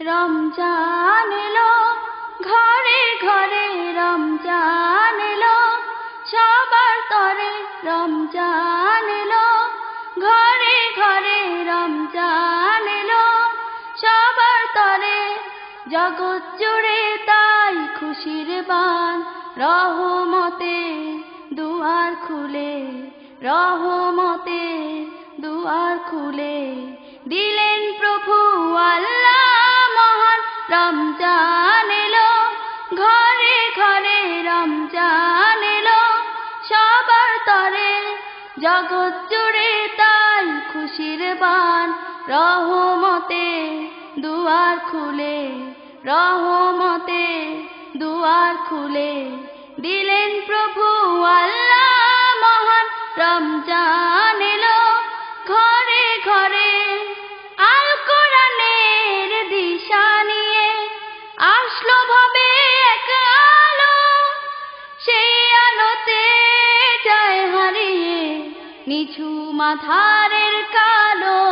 রমজান এলো, ঘরে ঘরে রমজান এলো, সবার তরে রমজান এলো, ঘরে ঘরে রমজান এলো, সবার তরে জগৎ জুড়ে তাই খুশির বান, রহমতে দুয়ার খুলে, রহমতে দুয়ার খুলে, দিলেন জগৎ জুড়ে তাই খুশির বান। রহমতে দুয়ার খুলে, রহমতে দুয়ার খুলে দিলেন প্রভু আল্লাহ মহান রমজান। নিছু মাথারের কালো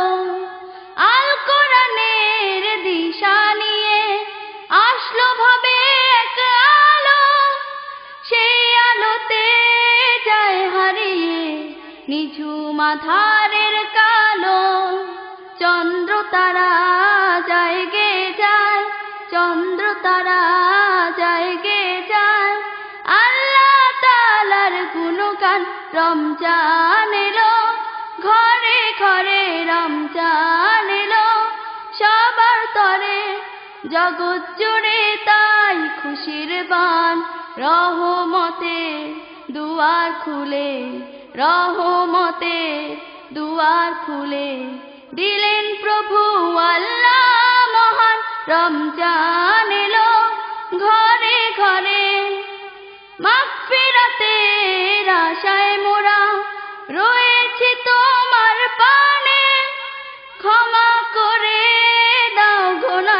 আল কোরআনের দিশা নিয়ে আসলো ভাবে এক আলো। সেই আলোতে যায় হারিয়ে নিঝু মাথারের কালো। চন্দ্র তারা যায় গে যায় চন্দ্র তারা গুণগান রমজান এলো, ঘরে ঘরে রমজান এলো। সবার তরে জগৎ জুড়ে তাই খুশির বান। রহমতে দুয়ার খুলে, রহমতে দুয়ার খুলে দিলেন প্রভু আল্লাহ মহান। রমজান এলো, ঘরে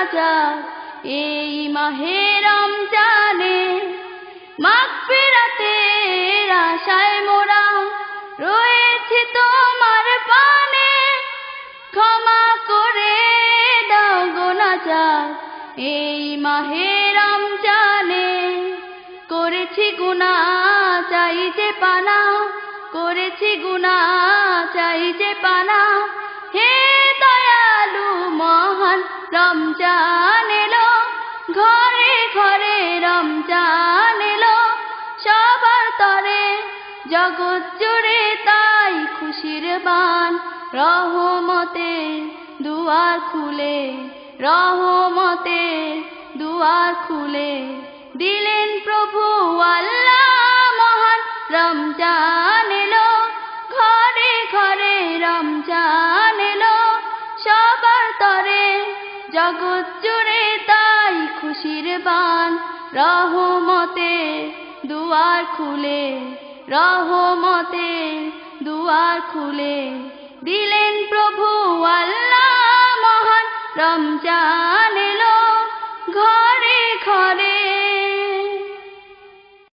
গোনা যা এই মাহে রমজানে মাগফিরাতের আশায় মোরা রয়েছি তোমার পানে। ক্ষমা করে দাও গোনা যা এই মাহে রমজানে করেছি গুণা চাই যে পানা, করেছি গুণা চাই যে পানা। রমজান এলো, ঘরে ঘরে রমজান এলো। সবার তরে জগৎ জুড়ে তাই খুশির বান। রহমতে দুয়ার খুলে, রহমতে দুয়ার খুলে দিলেন প্রভু আল্লাহ মহান। রমজান এলো, ঘরে ঘরে রমজান খুশির বান রহমতে দুয়ার খুলে রহমতে দুয়ার খুলে। দিলেন প্রভু আল্লাহ মহান রমজান